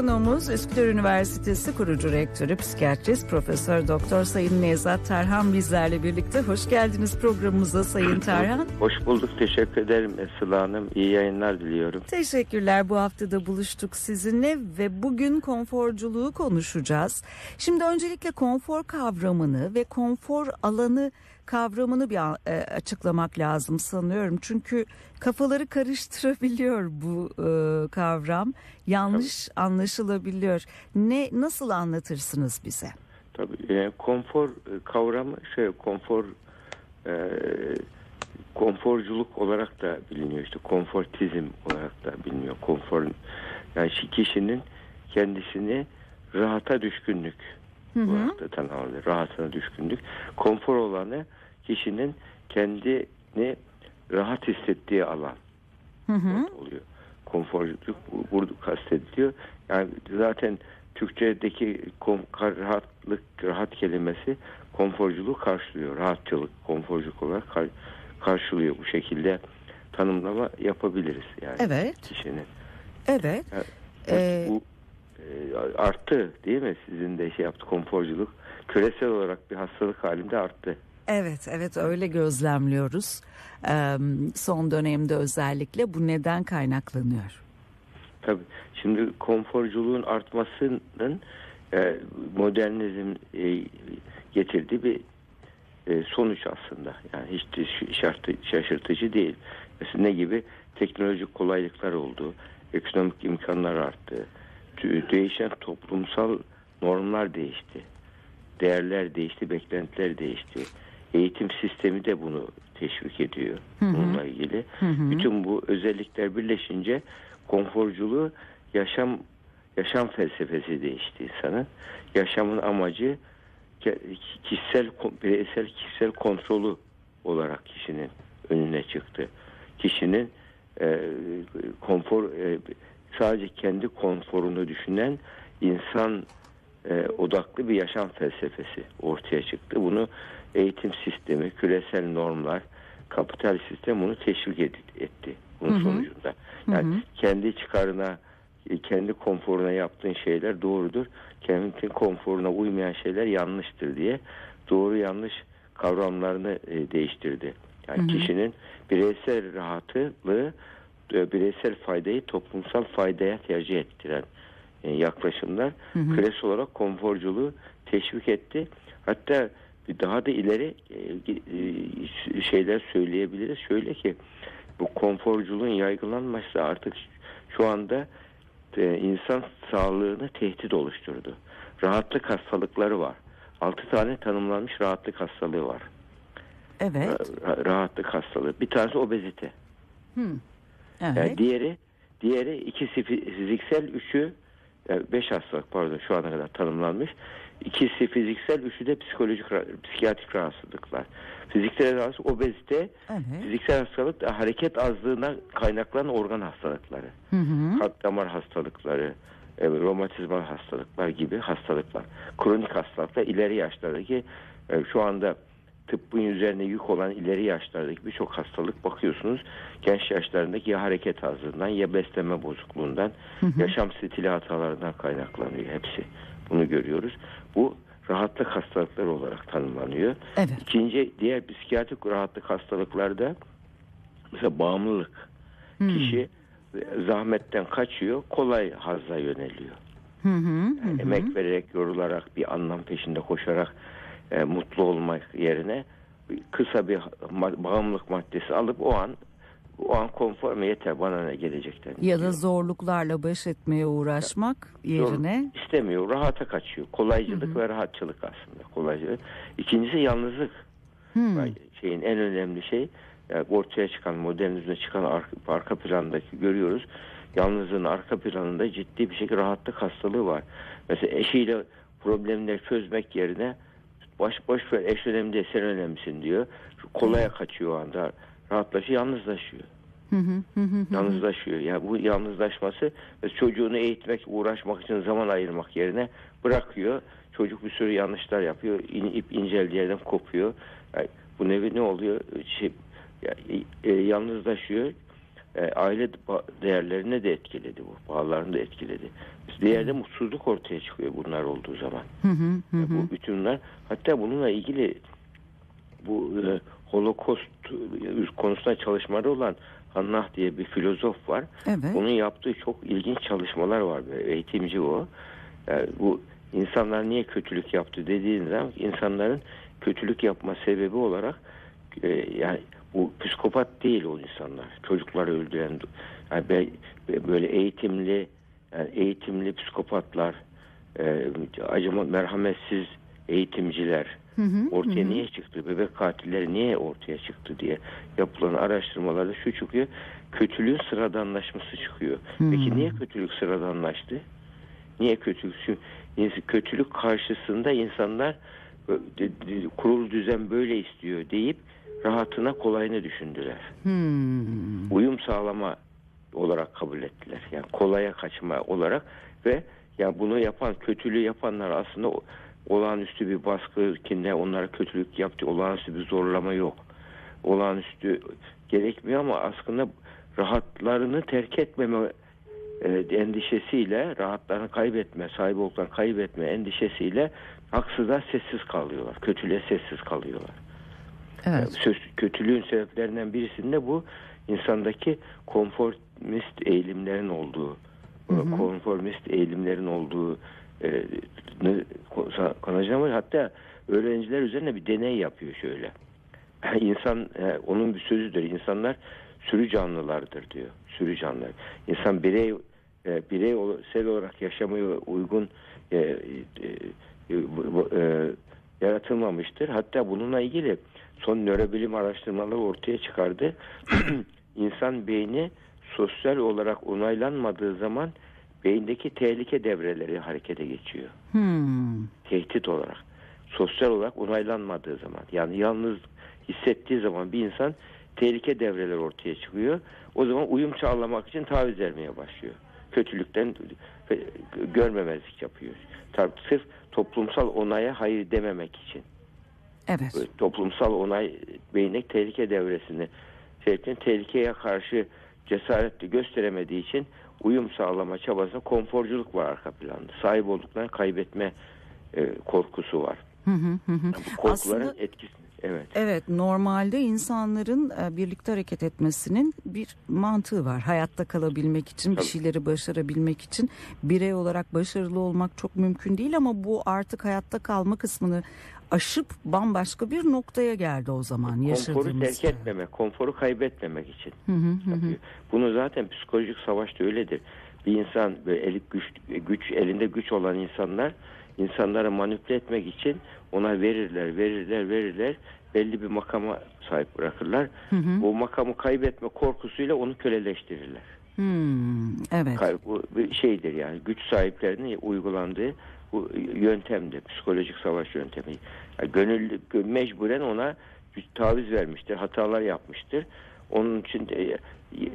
konuğumuz Üsküdar Üniversitesi kurucu rektörü, psikiyatrist, Profesör Doktor Sayın Nevzat Tarhan bizlerle birlikte. Hoş geldiniz programımıza Sayın Tarhan. Hoş bulduk. Teşekkür ederim Esra Hanım. İyi yayınlar diliyorum. Teşekkürler. Bu hafta da buluştuk sizinle ve bugün konforculuğu konuşacağız. Şimdi öncelikle konfor kavramını ve konfor alanı kavramını bir e, açıklamak lazım sanıyorum. Çünkü kafaları karıştırabiliyor bu e, kavram. Yanlış Tabii. anlaşılabiliyor. Ne nasıl anlatırsınız bize? Tabii e, konfor e, kavramı şey konfor e, konforculuk olarak da biliniyor işte konfortizm olarak da biliniyor. Konfor yani kişinin kendisini rahata düşkünlük hı hı. olarak da. Rahatına düşkünlük. Konfor olanı kişinin kendini rahat hissettiği alan hı hı. oluyor. Konforculuk burada kastediliyor. Yani zaten Türkçedeki rahatlık, rahat kelimesi konforculuğu karşılıyor. Rahatçılık, konforculuk olarak karşılıyor. Bu şekilde tanımlama yapabiliriz yani evet. kişinin. Evet. Yani, ee... Bu e, arttı değil mi? Sizin de şey yaptı konforculuk. Küresel olarak bir hastalık halinde arttı. Evet, evet öyle gözlemliyoruz. Son dönemde özellikle bu neden kaynaklanıyor? Tabii. Şimdi konforculuğun artmasının e, modernizm getirdiği bir sonuç aslında. Yani hiç de şaşırtıcı değil. Mesela ne gibi? Teknolojik kolaylıklar oldu. Ekonomik imkanlar arttı. Değişen toplumsal normlar değişti. Değerler değişti, beklentiler değişti. Eğitim sistemi de bunu teşvik ediyor. Hı hı. Bununla ilgili. Hı hı. Bütün bu özellikler birleşince konforculuğu yaşam yaşam felsefesi değişti insanın. Yaşamın amacı kişisel bireysel kişisel kontrolü olarak kişinin önüne çıktı. Kişinin e, konfor e, sadece kendi konforunu düşünen insan e, odaklı bir yaşam felsefesi ortaya çıktı. Bunu eğitim sistemi, küresel normlar, kapital sistem bunu teşvik etti bunun hı hı. sonucunda. Yani hı hı. kendi çıkarına, kendi konforuna yaptığın şeyler doğrudur. Kendi konforuna uymayan şeyler yanlıştır diye doğru yanlış kavramlarını e, değiştirdi. Yani hı hı. kişinin bireysel rahatlığı, e, bireysel faydayı toplumsal faydaya tercih ettiren e, yaklaşımlar hı hı. küresel olarak konforculuğu teşvik etti. Hatta daha da ileri e, şeyler söyleyebiliriz. Şöyle ki bu konforculuğun yaygınlanması artık şu anda e, insan sağlığını tehdit oluşturdu. Rahatlık hastalıkları var. Altı tane tanımlanmış rahatlık hastalığı var. Evet. Rahatlık hastalığı. Bir tanesi obezite. Hmm. Evet. Yani diğeri diğeri ikisi fiziksel, üçü yani beş hastalık pardon şu ana kadar tanımlanmış. İkisi fiziksel, üçü de psikolojik, psikiyatrik rahatsızlıklar. Fiziksel rahatsızlık, obezite, evet. fiziksel hastalık hareket azlığına kaynaklanan organ hastalıkları. Hı hı. Kalp damar hastalıkları, e, romatizmal hastalıklar gibi hastalıklar. Kronik hastalıklar ileri yaşlardaki e, şu anda tıbbın üzerine yük olan ileri yaşlardaki birçok hastalık bakıyorsunuz genç yaşlarındaki ya hareket azlığından ya beslenme bozukluğundan hı hı. yaşam stili hatalarından kaynaklanıyor hepsi. Bunu görüyoruz. Bu rahatlık hastalıkları olarak tanımlanıyor. Evet. İkinci diğer psikiyatrik rahatlık hastalıklarda mesela bağımlılık. Hmm. Kişi zahmetten kaçıyor, kolay hazza yöneliyor. Hı hı, yani hı. Emek vererek, yorularak, bir anlam peşinde koşarak e, mutlu olmak yerine kısa bir bağımlılık maddesi alıp o an o an konforme yeter bana ne gelecekten. Ya da zorluklarla baş etmeye uğraşmak yerine. Zor, istemiyor. Rahata kaçıyor. Kolaycılık Hı-hı. ve rahatçılık aslında. Kolaycılık. İkincisi yalnızlık. Hmm. Şeyin en önemli şey yani ortaya çıkan modernizme çıkan arka, arka plandaki görüyoruz. Yalnızlığın arka planında ciddi bir şekilde rahatlık hastalığı var. Mesela eşiyle problemleri çözmek yerine baş boş ver eş önemli değil sen önemlisin diyor. Kolaya kaçıyor o anda rahatlaşıyor, yalnızlaşıyor. yalnızlaşıyor. Yani bu yalnızlaşması çocuğunu eğitmek, uğraşmak için zaman ayırmak yerine bırakıyor. Çocuk bir sürü yanlışlar yapıyor. İn, ip inceldiği yerden kopuyor. Yani bu nevi ne oluyor? Şey, e, yalnızlaşıyor. E, aile değerlerine de etkiledi bu. Bağlarını da etkiledi. Bir yerde mutsuzluk ortaya çıkıyor bunlar olduğu zaman. Hı hı hı. E. Bu bütünler hatta bununla ilgili bu e, Holocaust e, konusunda çalışmaları olan Hannah diye bir filozof var. Evet. Onun yaptığı çok ilginç çalışmalar var. Böyle eğitimci o. Yani bu insanlar niye kötülük yaptı dediğin zaman insanların kötülük yapma sebebi olarak e, yani bu psikopat değil o insanlar. Çocukları öldüren yani be- be- böyle eğitimli yani eğitimli psikopatlar e, acıma merhametsiz eğitimciler Hı hı, ortaya hı hı. niye çıktı? Bebek katilleri niye ortaya çıktı diye yapılan araştırmalarda şu çıkıyor. Kötülüğün sıradanlaşması çıkıyor. Peki Hmm. niye kötülük sıradanlaştı? Niye kötülük? Çünkü kötülük karşısında insanlar kurulu düzen böyle istiyor deyip rahatına kolayını düşündüler. Hmm. Uyum sağlama olarak kabul ettiler. Yani kolaya kaçma olarak ve yani bunu yapan kötülüğü yapanlar aslında olağanüstü bir baskı kinde onlara kötülük yaptı. Olağanüstü bir zorlama yok. Olağanüstü gerekmiyor ama aslında rahatlarını terk etmeme e, endişesiyle rahatlarını kaybetme, sahip olduklarını kaybetme endişesiyle haksızlığa sessiz kalıyorlar. Kötülüğe sessiz kalıyorlar. Evet. Söz, kötülüğün sebeplerinden birisinde bu insandaki konformist eğilimlerin olduğu, konformist eğilimlerin olduğu e, konuşacağım. Hatta öğrenciler üzerine bir deney yapıyor şöyle. İnsan e, onun bir sözüdür. İnsanlar sürü canlılardır diyor. Sürü canlılar. İnsan birey e, bireysel olarak yaşamaya uygun e, e, e, e, yaratılmamıştır. Hatta bununla ilgili son nörobilim araştırmaları ortaya çıkardı. İnsan beyni sosyal olarak onaylanmadığı zaman beyindeki tehlike devreleri harekete geçiyor. Hmm. Tehdit olarak. Sosyal olarak onaylanmadığı zaman. Yani yalnız hissettiği zaman bir insan tehlike devreleri ortaya çıkıyor. O zaman uyum sağlamak için taviz vermeye başlıyor. Kötülükten görmemezlik yapıyor. Tabii sırf toplumsal onaya hayır dememek için. Evet. Toplumsal onay beyindeki tehlike devresini sebepten tehlikeye karşı cesaretli gösteremediği için uyum sağlama çabasında konforculuk var arka planda. Sahip olduklarını kaybetme e, korkusu var. Hı hı hı. Bu korkuların Aslında- etkisi. Evet. Evet normalde insanların e, birlikte hareket etmesinin bir mantığı var. Hayatta kalabilmek için bir şeyleri başarabilmek için birey olarak başarılı olmak çok mümkün değil ama bu artık hayatta kalma kısmını aşıp bambaşka bir noktaya geldi o zaman Konforu terk etmemek, konforu kaybetmemek için. Hı hı hı. Bunu zaten psikolojik savaşta öyledir. Bir insan böyle eli güç, güç elinde güç olan insanlar insanları manipüle etmek için ona verirler, verirler, verirler. Belli bir makama sahip bırakırlar. Hı hı. O makamı kaybetme korkusuyla onu köleleştirirler. Hmm, evet. Bu bir şeydir yani güç sahiplerinin uygulandığı bu yöntemdir. Psikolojik savaş yöntemi. Yani gönüllü, mecburen ona taviz vermiştir. Hatalar yapmıştır. Onun için de,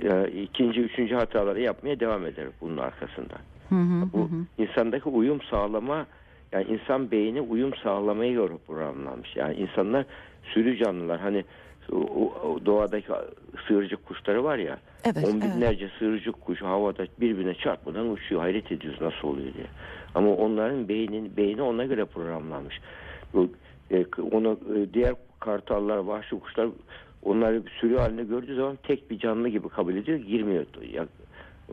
e, ikinci, üçüncü hataları yapmaya devam eder bunun arkasından. Hı hı Bu hı. insandaki uyum sağlama yani insan beyni uyum sağlamaya göre programlanmış. Yani insanlar sürü canlılar hani doğadaki sığırcık kuşları var ya Evet, on evet. binlerce sığırcık kuş havada birbirine çarpmadan uçuyor. Hayret ediyoruz nasıl oluyor diye. Ama onların beynin beyni ona göre programlanmış. Bu, e, onu e, diğer kartallar, vahşi kuşlar onları sürü halinde gördüğü zaman tek bir canlı gibi kabul ediyor. Girmiyor. Ya,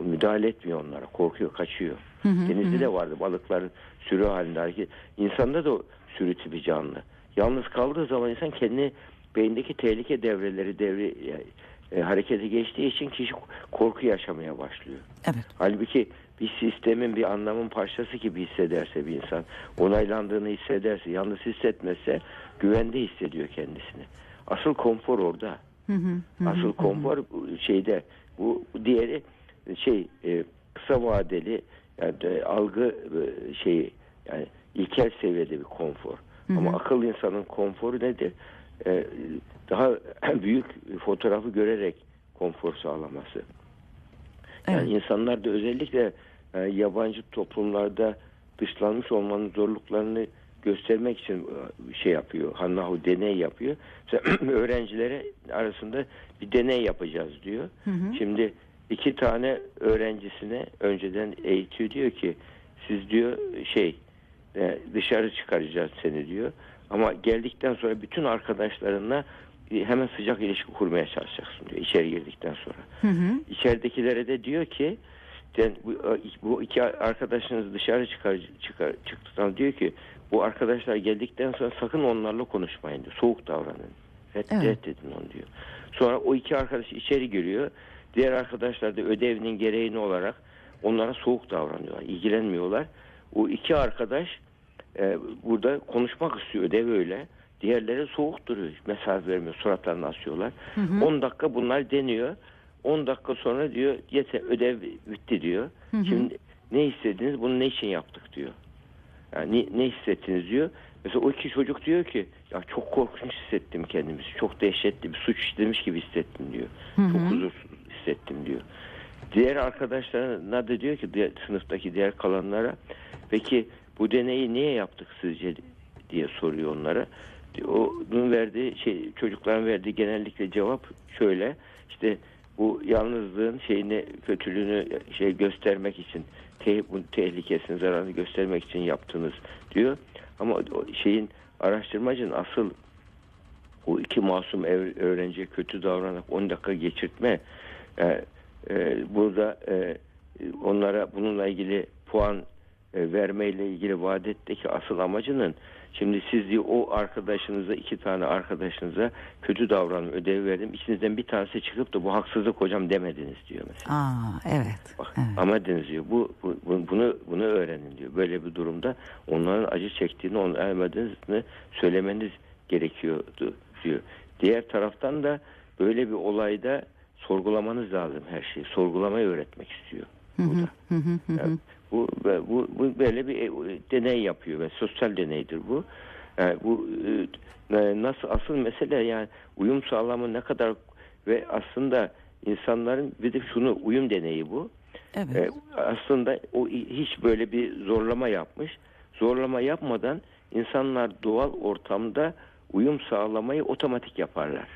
müdahale etmiyor onlara. Korkuyor, kaçıyor. Hı hı, Denizde de vardı balıkların sürü halinde hareket. İnsanda da sürü tipi canlı. Yalnız kaldığı zaman insan kendi beyindeki tehlike devreleri devre e, e, harekete geçtiği için kişi korku yaşamaya başlıyor. Evet. Halbuki bir sistemin bir anlamın parçası gibi hissederse bir insan onaylandığını hissederse yalnız hissetmezse güvende hissediyor kendisini. Asıl konfor orada. Hı hı hı hı. Asıl konfor şeyde bu diğeri şey e, kısa vadeli yani algı e, şeyi yani ilkel seviyede bir konfor. Ama akıl insanın konforu nedir? E, daha büyük fotoğrafı görerek konfor sağlaması. Yani Evet. insanlar da özellikle e, yabancı toplumlarda dışlanmış olmanın zorluklarını göstermek için e, şey yapıyor. Hannahu deney yapıyor. Mesela öğrencilere arasında bir deney yapacağız diyor. Şimdi iki tane öğrencisine önceden eğitiyor diyor ki siz diyor şey dışarı çıkaracağız seni diyor. Ama geldikten sonra bütün arkadaşlarınla e, hemen sıcak ilişki kurmaya çalışacaksın diyor içeri girdikten sonra. Hı hı. İçeridekilere de diyor ki sen bu, bu iki arkadaşınız dışarı çıkar, çıkar çıktıktan diyor ki bu arkadaşlar geldikten sonra sakın onlarla konuşmayın diyor. Soğuk davranın. Red, Evet. Reddedin onu diyor. Sonra o iki arkadaş içeri giriyor. Diğer arkadaşlar da ödevinin gereğini olarak onlara soğuk davranıyorlar. ilgilenmiyorlar. O iki arkadaş e, burada konuşmak istiyor ödev öyle. Diğerleri soğuk duruyor. Mesafe vermiyor. Suratlarını asıyorlar. 10 dakika bunlar deniyor. 10 dakika sonra diyor yeter ödev bitti diyor. Şimdi ne istediniz bunu ne için yaptık diyor. Yani ne, ne hissettiniz diyor. Mesela o iki çocuk diyor ki ya çok korkunç hissettim kendimi. Çok dehşetli bir suç işlemiş gibi hissettim diyor. Çok huzursuz hissettim diyor. Diğer arkadaşlarına da diyor ki diğer, sınıftaki diğer kalanlara peki bu deneyi niye yaptık sizce diye soruyor onlara. Onun verdiği şey çocukların verdiği genellikle cevap şöyle işte bu yalnızlığın şeyini kötülüğünü şey göstermek için te, bu tehlikesini zararını göstermek için yaptınız diyor. Ama şeyin araştırmacının asıl o iki masum ev- öğrenciye kötü davranarak 10 dakika geçirtme e, e, burada e, onlara bununla ilgili puan vermeyle ilgili vadetteki asıl amacının şimdi siz diyor o arkadaşınıza iki tane arkadaşınıza kötü davranım ödevi verdim. İçinizden bir tanesi çıkıp da bu haksızlık hocam demediniz diyor mesela. Aa evet. Bak, evet. Ama deniz diyor bu, bu- bu- bunu bunu öğrenin diyor. Böyle bir durumda onların acı çektiğini onu ermediğini söylemeniz gerekiyordu diyor. Diğer taraftan da böyle bir olayda sorgulamanız lazım her şeyi. Sorgulamayı öğretmek istiyor. burada. Hı hı hı. Yani bu, bu, bu böyle bir e, deney yapıyor ve sosyal deneydir bu. Yani bu e, nasıl asıl mesele yani uyum sağlamı ne kadar ve aslında insanların bir de şunu uyum deneyi bu. Evet. E, aslında o hiç böyle bir zorlama yapmış. Zorlama yapmadan insanlar doğal ortamda uyum sağlamayı otomatik yaparlar.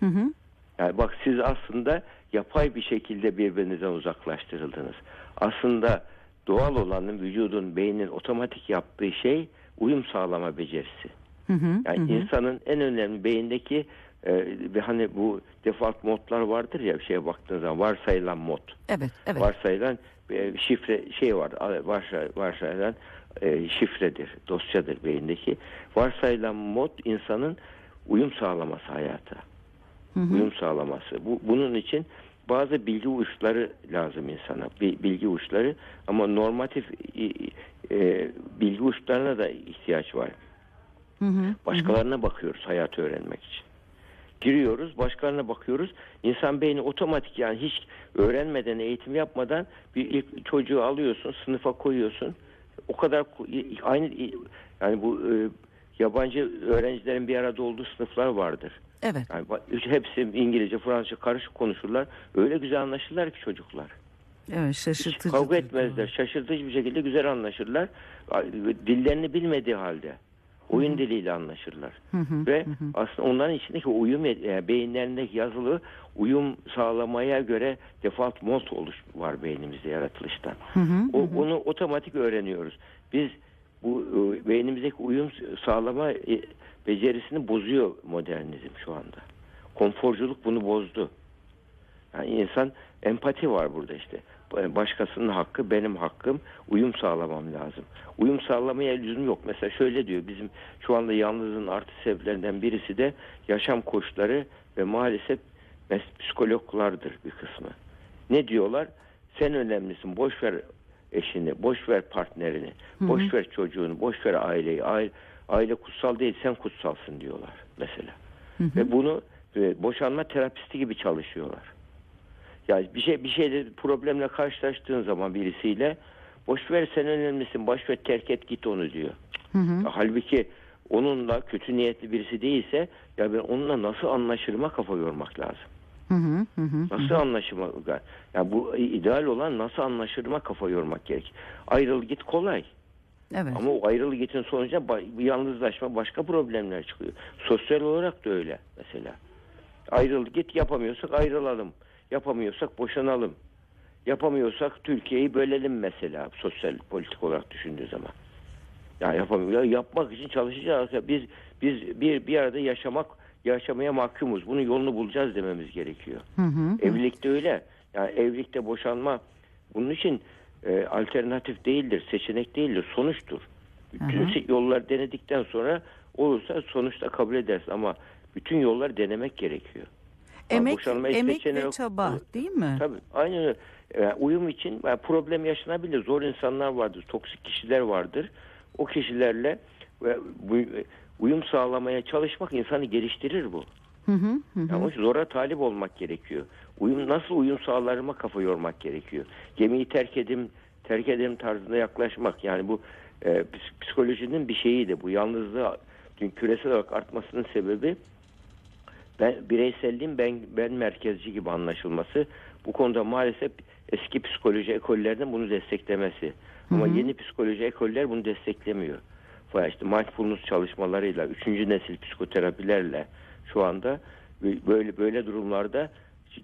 Hı hı. Yani bak siz aslında yapay bir şekilde birbirinizden uzaklaştırıldınız. Aslında doğal olanın vücudun, beynin otomatik yaptığı şey uyum sağlama becerisi. Hı hı. Yani hı insanın en önemli beyindeki e, ve hani bu default modlar vardır ya bir şeye baktığınız zaman varsayılan mod. Evet, evet. Varsayılan e, şifre şey var varsay, varsayılan e, şifredir, dosyadır beyindeki. Varsayılan mod insanın uyum sağlaması hayata. Hı hı. Uyum sağlaması. Bu, bunun için bazı bilgi uçları lazım insana. Bi- Bilgi uçları ama normatif e, bilgi uçlarına da ihtiyaç var. Hı hı. Başkalarına bakıyoruz hayatı öğrenmek için. Giriyoruz, başkalarına bakıyoruz. İnsan beyni otomatik yani hiç öğrenmeden, eğitim yapmadan bir ilk çocuğu alıyorsun, sınıfa koyuyorsun. O kadar aynı yani bu e, yabancı öğrencilerin bir arada olduğu sınıflar vardır. Evet. Yani hepsi İngilizce, Fransızca karışık konuşurlar. Öyle güzel anlaşırlar ki çocuklar. Evet, Hiç şaşırtıcı. kavga bir etmezler. Şaşırtıcı bir şekilde güzel anlaşırlar. Dillerini bilmediği halde oyun diliyle anlaşırlar. Hı hı, Ve hı hı. aslında onların içindeki uyum e, beyinlerindeki yazılı uyum sağlamaya göre default mod oluş var beynimizde yaratılıştan. Hı hı, O, hı hı. onu otomatik öğreniyoruz. Biz bu e, beynimizdeki uyum sağlama e, becerisini bozuyor modernizm şu anda. Konforculuk bunu bozdu. Yani insan empati var burada işte. Başkasının hakkı benim hakkım. Uyum sağlamam lazım. Uyum sağlamaya lüzum yok. Mesela şöyle diyor bizim şu anda yalnızlığın artı sebeplerinden birisi de yaşam koşulları ve maalesef psikologlardır bir kısmı. Ne diyorlar? Sen önemlisin. Boş ver eşini, boş ver partnerini, boş ver çocuğunu, boş ver aileyi. Aile, aile kutsal değil, sen kutsalsın diyorlar mesela. Ve bunu e, boşanma terapisti gibi çalışıyorlar. Yani bir şey bir şeyde problemle karşılaştığın zaman birisiyle boş ver sen önemlisin, boş ver terk et git onu diyor. Hı hı. Halbuki onunla kötü niyetli birisi değilse ya ben onunla nasıl anlaşırıma kafa yormak lazım. Hı hı, hı hı. Nasıl anlaşırıma yani bu ideal olan nasıl anlaşırıma kafa yormak gerek. Ayrıl git kolay. Evet. Ama o ayrılık getirin sonucunda yalnızlaşma başka problemler çıkıyor. Sosyal olarak da öyle mesela. Ayrılık git yapamıyorsak ayrılalım. Yapamıyorsak boşanalım. Yapamıyorsak Türkiye'yi bölelim mesela sosyal politik olarak düşündüğü zaman. Ya yapamıyor. Ya yapmak için çalışacağız. Ya biz biz bir bir arada yaşamak yaşamaya mahkumuz. Bunun yolunu bulacağız dememiz gerekiyor. Hı hı. Evlilikte öyle. Yani evlilikte boşanma bunun için e, alternatif değildir, seçenek değildir, sonuçtur. Bütün Hı hı. yollar denedikten sonra olursa sonuçta kabul edersin ama bütün yollar denemek gerekiyor. Emek, emek ve çaba değil mi? Tabii aynen öyle. Yani uyum için yani problem yaşanabilir. Zor insanlar vardır, toksik kişiler vardır. O kişilerle ve bu- uyum sağlamaya çalışmak insanı geliştirir bu. Hı hı, hı hı. Ama zora talip olmak gerekiyor. Uyum nasıl uyum sağlarıma kafa yormak gerekiyor. Gemiyi terk edim, terk edim tarzında yaklaşmak. Yani bu e, ps- psikolojinin bir şeyiydi. Bu yalnızlığı dün küresel olarak artmasının sebebi ben bireyselliğin ben ben merkezci gibi anlaşılması. Bu konuda maalesef eski psikoloji ekollerinin bunu desteklemesi. Ama yeni psikoloji ekoller bunu desteklemiyor. Veya işte mindfulness çalışmalarıyla, üçüncü nesil psikoterapilerle şu anda böyle böyle durumlarda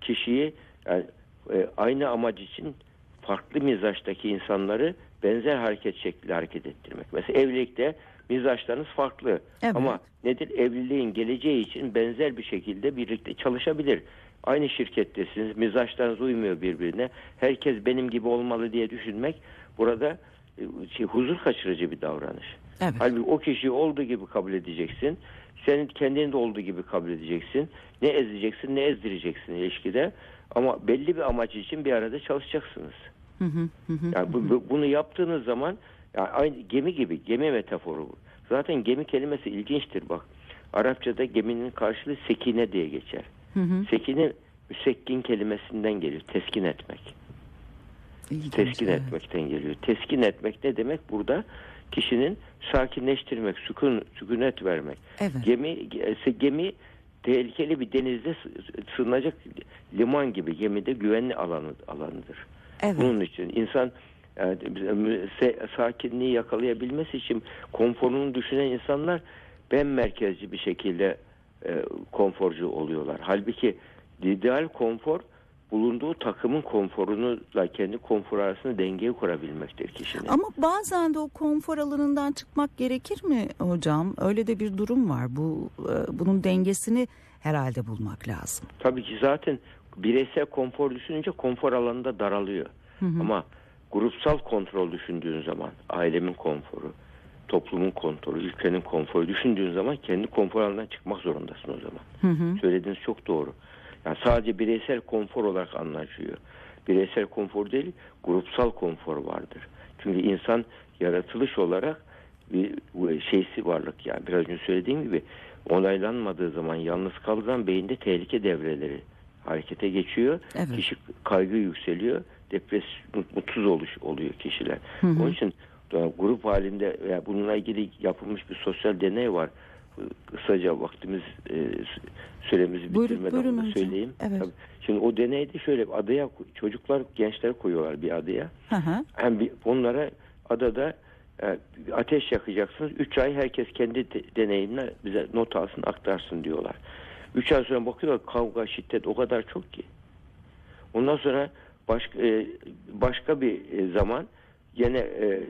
kişiyi yani, e, aynı amaç için farklı mizaçtaki insanları benzer hareket şekli hareket ettirmek. Mesela evlilikte mizaçlarınız farklı Evet. ama nedir evliliğin geleceği için benzer bir şekilde birlikte çalışabilir. Aynı şirkettesiniz, mizaçlarınız uymuyor birbirine. Herkes benim gibi olmalı diye düşünmek burada e, şey, huzur kaçırıcı bir davranış. Evet. Halbuki o kişiyi olduğu gibi kabul edeceksin. Senin kendini de olduğu gibi kabul edeceksin. Ne ezeceksin ne ezdireceksin ilişkide. Ama belli bir amaç için bir arada çalışacaksınız. Hı hı, hı hı. Yani bu, bu- bunu yaptığınız zaman yani aynı gemi gibi gemi metaforu bu. Zaten gemi kelimesi ilginçtir bak. Arapçada geminin karşılığı sekine diye geçer. Hı hı. Sekine müsekkin kelimesinden geliyor. Teskin etmek. İlginç, Teskin evet. etmekten geliyor. Teskin etmek ne demek? Burada kişinin sakinleştirmek, sükun, sükunet vermek. Evet. Gemi gemi tehlikeli bir denizde sı- sığınacak liman gibi gemide güvenli alanı alanıdır. Evet. Bunun için insan se- sakinliği yakalayabilmesi için konforunu düşünen insanlar ben merkezci bir şekilde e, konforcu oluyorlar. Halbuki ideal konfor bulunduğu takımın konforunuyla kendi konfor arasında dengeyi kurabilmektir kişinin. Ama bazen de o konfor alanından çıkmak gerekir mi hocam? Öyle de bir durum var. Bu e, bunun dengesini herhalde bulmak lazım. Tabii ki zaten bireysel konfor düşününce konfor alanında daralıyor. Ama grupsal kontrol düşündüğün zaman ailemin konforu, toplumun konforu, ülkenin konforu düşündüğün zaman kendi konfor alanından çıkmak zorundasın o zaman. Hı hı. Söylediğiniz çok doğru. Yani sadece bireysel konfor olarak anlaşıyor. Bireysel konfor değil, grupsal konfor vardır. Çünkü insan yaratılış olarak bir şeysi varlık yani biraz önce söylediğim gibi onaylanmadığı zaman yalnız kaldığı zaman beyinde tehlike devreleri harekete geçiyor. Evet. Kişi kaygı yükseliyor. Depres mutsuz oluş oluyor kişiler. Onun için grup halinde yani bununla ilgili yapılmış bir sosyal deney var. Kısaca vaktimiz e, süremizi Buyurun, bitirmeden buyurun hocam. söyleyeyim. Evet. Tabii. Şimdi o deneyde şöyle adaya çocuklar gençler koyuyorlar bir adaya. Hı hı. Hem bir, onlara adada e, ateş yakacaksınız. Üç ay herkes kendi de- deneyimle bize not alsın aktarsın diyorlar. Üç ay sonra bakıyorlar kavga şiddet o kadar çok ki. Ondan sonra başka e, başka bir e, zaman yine e,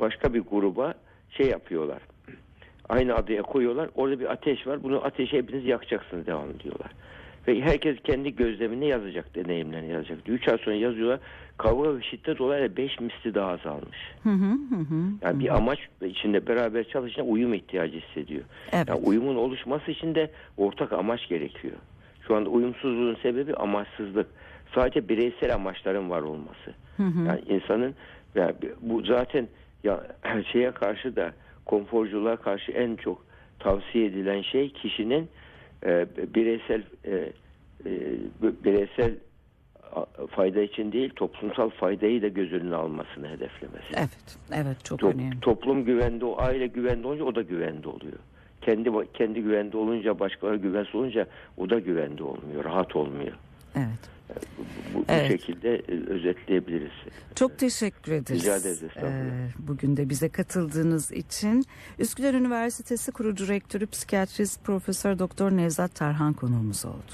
başka bir gruba şey yapıyorlar. Aynı adaya koyuyorlar. Orada bir ateş var. Bunu ateşi hepiniz yakacaksınız devam ediyorlar. Ve herkes kendi gözlemini yazacak, deneyimlerini yazacak. Üç ay sonra yazıyorlar. Kavga ve şiddet olayla beş misli daha azalmış. Hı hı, hı hı. Yani bir amaç içinde beraber çalışan uyum ihtiyacı hissediyor. Evet. Yani uyumun oluşması için de ortak amaç gerekiyor. Şu anda uyumsuzluğun sebebi amaçsızlık. Sadece bireysel amaçların var olması. Yani insanın yani bu zaten ya şeye karşı da konforculuğa karşı en çok tavsiye edilen şey kişinin e, bireysel e, e, bireysel fayda için değil toplumsal faydayı da göz önüne almasını hedeflemesi. Evet. Evet çok To- önemli. toplum güvende, o aile güvende olunca o da güvende oluyor. Kendi kendi güvende olunca, başkaları güvensiz olunca o da güvende olmuyor, rahat olmuyor. Evet. Bu, bu Evet. şekilde e, özetleyebiliriz. Çok teşekkür ederiz. Rica ederiz. Ee, bugün de bize katıldığınız için. Üsküdar Üniversitesi kurucu rektörü psikiyatrist Profesör Doktor Nevzat Tarhan konuğumuz oldu.